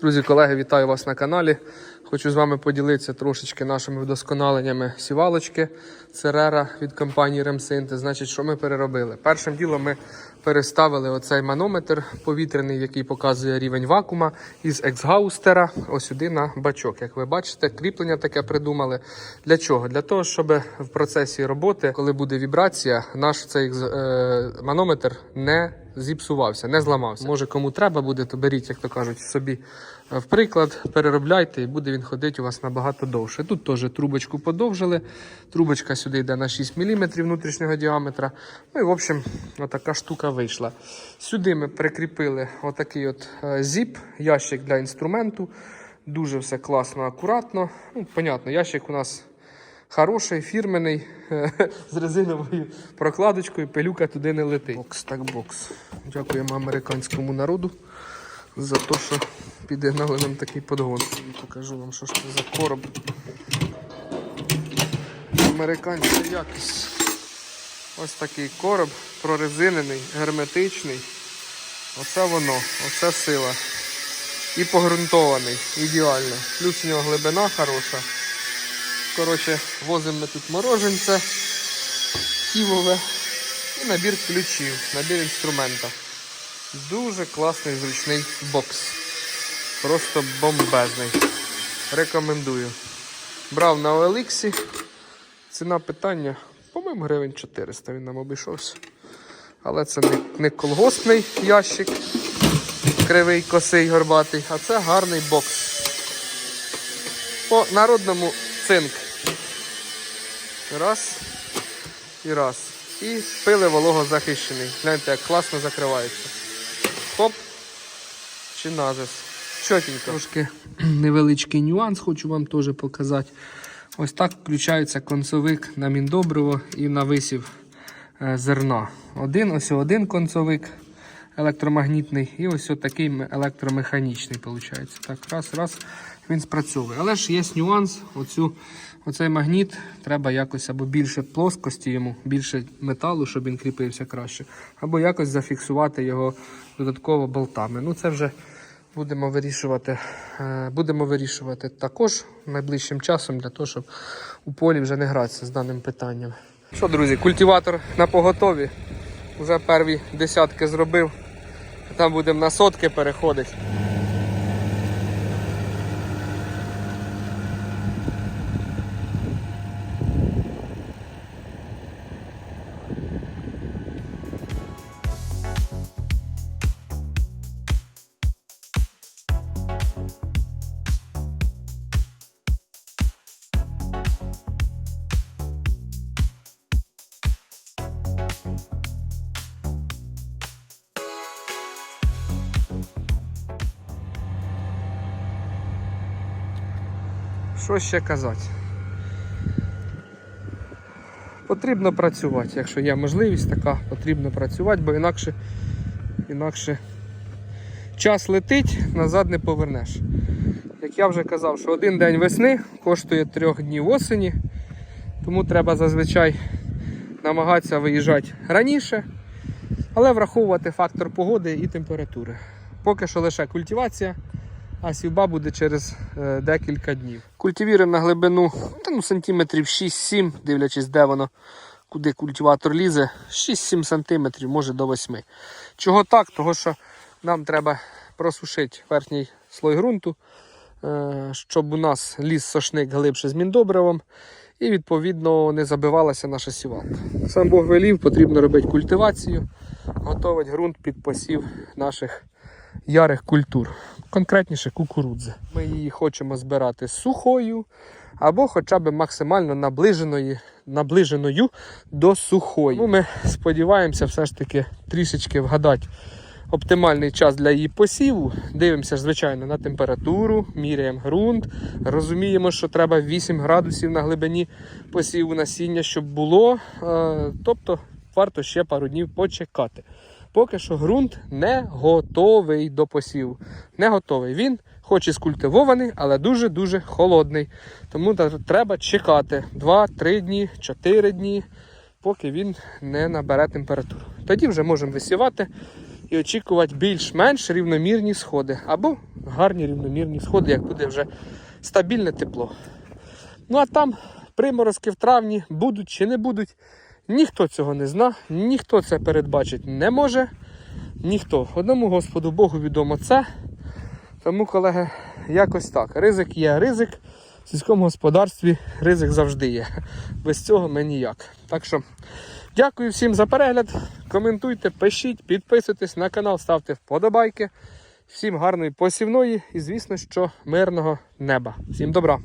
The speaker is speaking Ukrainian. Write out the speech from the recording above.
Друзі, колеги, вітаю вас на каналі. Хочу з вами поділитися трошечки нашими вдосконаленнями сівалочки Церера від компанії Ремсинти. Значить, що ми переробили? Першим ділом ми переставили оцей манометр повітряний, який показує рівень вакуума із ексгаустера ось сюди на бачок. Як ви бачите, кріплення таке придумали. Для чого? Для того, щоб в процесі роботи, коли буде вібрація, наш цей е, манометр не зіпсувався, не зламався. Може, кому треба буде, то беріть, як то кажуть, собі в приклад, переробляйте, і буде він ходити у вас набагато довше. Тут теж трубочку подовжили. Трубочка сюди йде на 6 мм внутрішнього діаметра. Ну і в общем, отака штука вийшла. Сюди ми прикріпили отакий от е, зіп, ящик для інструменту. Дуже все класно, акуратно. Ну, понятно, ящик у нас Хороший, фірменний, з резиновою прокладочкою, пилюка туди не летить. Бокс, так бокс. Дякуємо американському народу за те, що підігнали нам такий подгон. Покажу вам, що ж це за короб. Американська якість. Ось такий короб прорезинений, герметичний. Оце воно, оце сила. І погрунтований, ідеально. Плюс у нього глибина хороша. Коротше, возимо тут мороженце, ківове і набір ключів, набір інструмента. Дуже класний зручний бокс. Просто бомбезний. Рекомендую. Брав на OLX. Ціна питання, по-моєму, гривень 400 він нам обійшовся. Але це не, не колгоспний ящик, кривий, косий, горбатий, а це гарний бокс. По народному цинк. Раз і раз. І пили вологозахищений. Гляньте, як класно закривається. Хоп. Чи назис. Чотенько. Трошки невеличкий нюанс, хочу вам теж показати. Ось так включається концовик на міндобриво і на висів е, зерна. Один, ось один концовик електромагнітний і ось такий електромеханічний. Виходить. Так, раз, раз, він спрацьовує. Але ж є нюанс. Оцю, оцей магніт треба якось або більше плоскості йому, більше металу, щоб він кріпився краще, або якось зафіксувати його додатково болтами. Ну це вже будемо вирішувати, е, будемо вирішувати також найближчим часом для того, щоб у полі вже не гратися з даним питанням. Що, друзі, культиватор на поготові. Вже перві десятки зробив. Там будемо на сотки переходити. Що ще казати? Потрібно працювати, якщо є можливість така, потрібно працювати, бо інакше, інакше час летить, назад не повернеш. Як я вже казав, що один день весни коштує трьох днів осені, тому треба зазвичай намагатися виїжджати раніше, але враховувати фактор погоди і температури. Поки що лише культивація, а сівба буде через е, декілька днів. Культивіруємо на глибину ну, сантиметрів 6-7, дивлячись, де воно, куди культиватор лізе, 6-7 сантиметрів, може до 8. Чого так? Того що нам треба просушити верхній слой ґрунту, е, щоб у нас ліз сошник глибше з міндобривом. І відповідно не забивалася наша сівалка. Сам Бог велів, потрібно робити культивацію, готувати ґрунт під посів наших ярих культур, конкретніше кукурудзи. Ми її хочемо збирати сухою або хоча б максимально наближеною, наближеною до сухої. Ну, ми сподіваємося все ж таки трішечки вгадати оптимальний час для її посіву. Дивимося, звичайно, на температуру, міряємо ґрунт, розуміємо, що треба 8 градусів на глибині посіву насіння, щоб було. Е, Тобто варто ще пару днів почекати. Поки що ґрунт не готовий до посіву. Не готовий. Він, хоч і скультивований, але дуже-дуже холодний. Тому треба чекати 2-3 дні, 4 дні, поки він не набере температуру. Тоді вже можемо висівати і очікувати більш-менш рівномірні сходи. Або гарні рівномірні сходи, як буде вже стабільне тепло. Ну а там приморозки в травні будуть чи не будуть. Ніхто цього не зна, ніхто це передбачити не може. Ніхто. Одному Господу Богу відомо це. Тому, колеги, якось так. Ризик є ризик. В сільському господарстві ризик завжди є. Без цього ми ніяк. Так що дякую всім за перегляд. Коментуйте, пишіть, підписуйтесь на канал, ставте вподобайки. Всім гарної посівної і, звісно, що мирного неба. Всім добра!